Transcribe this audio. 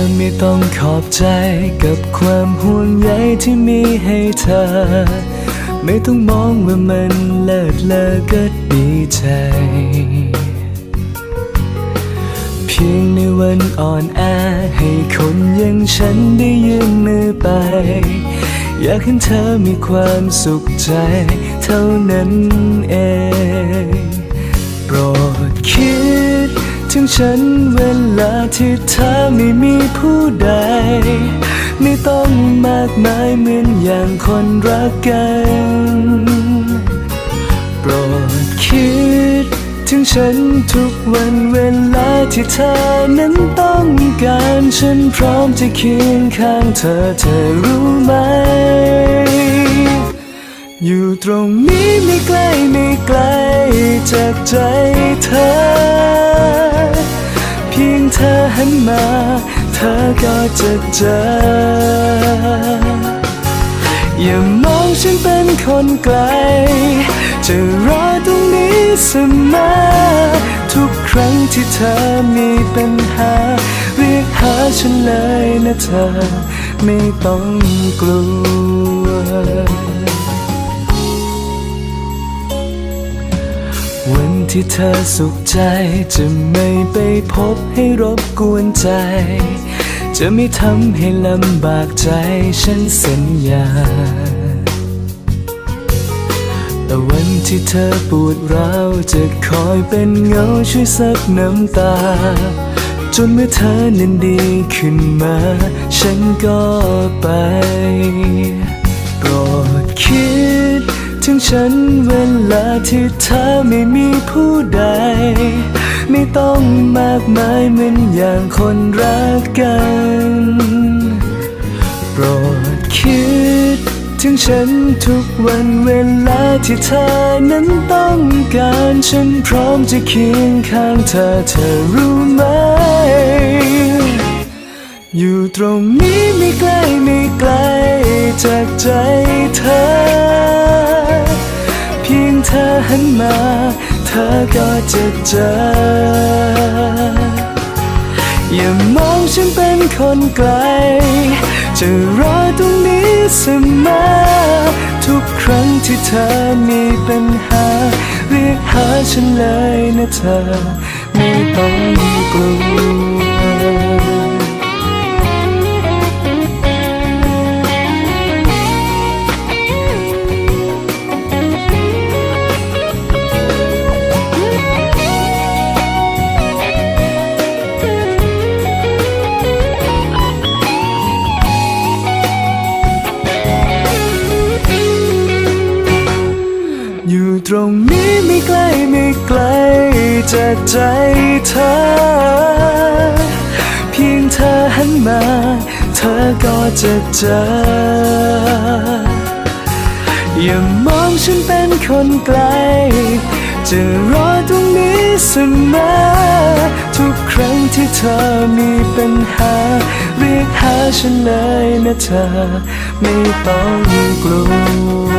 อไม่ต้องขอบใจกับความห่วงใยที่มีให้เธอ ไม่ต้องมองว่ามันเลิศเลอก็ดีใจ เพียงในวันอ่อนแอให้คนอย่างฉันได้ยืมมือไป อยากเห็นเธอมีความสุขใจเท่านั้นเอง ฉันเวลาที่เธอไม่มีผู้ใด ไม่ต้องมากมายเหมือนอย่างคนรักกัน โปรดคิด ถึงฉันทุกวันเวลาที่เธอนั้นต้องการ ฉันพร้อมจะเคียงข้างเธอเธอรู้ไหม อยู่ตรงนี้ไม่ไกลไม่ไกลจากใจเธอเพียงเธอ หันมา เธอก็จะเจอ อย่ามองฉันเป็นคนไกล จะรอตรงนี้เสมอทุกครั้งที่เธอมีปัญหา เรียกหาฉันเลยนะเธอ ไม่ต้องกลัว ที่เธอสุขใจ จะไม่ไปพบให้รบกวนใจ จะไม่ทำให้ลำบากใจฉันสัญญา แต่วันที่เธอปวดร้าวจะคอยเป็นเงาช่วยซับน้ำตา จนเมื่อเธอนั้นดีขึ้นมา ฉันก็ไปโปรดคิดถึงฉันเวลาที่เธอไม่มี ต้องมากมายเหมือนอย่างคนรักกัน โปรดคิด ถึงฉันทุกวันเวลาที่เธอนั้นต้องการฉันพร้อมจะเคียงข้างเธอเธอรู้ไหม อยู่ตรงนี้ไม่ไกลไม่ไกลจากใจเธอ ธอหันมา เธอก็จะเจอ อย่ามองฉันเป็นคนไกล จะรอตรงนี้เสมอทุกครั้งที่เธอมีปัญหา เรียกหาฉันเลยนะเธอ ไม่ต้องกลัว รงนี้ไม่ไกลไม่ไกลจากใจเธอ เพียงเธอหันมา เธอก็จะเจอ อย่ามองฉันเป็นคนไกล จะรอตรงนี้เสมอทุกครั้งที่เธอมีปัญหา เรียกหาฉันเลยนะเธอ ไม่ต้องกลัว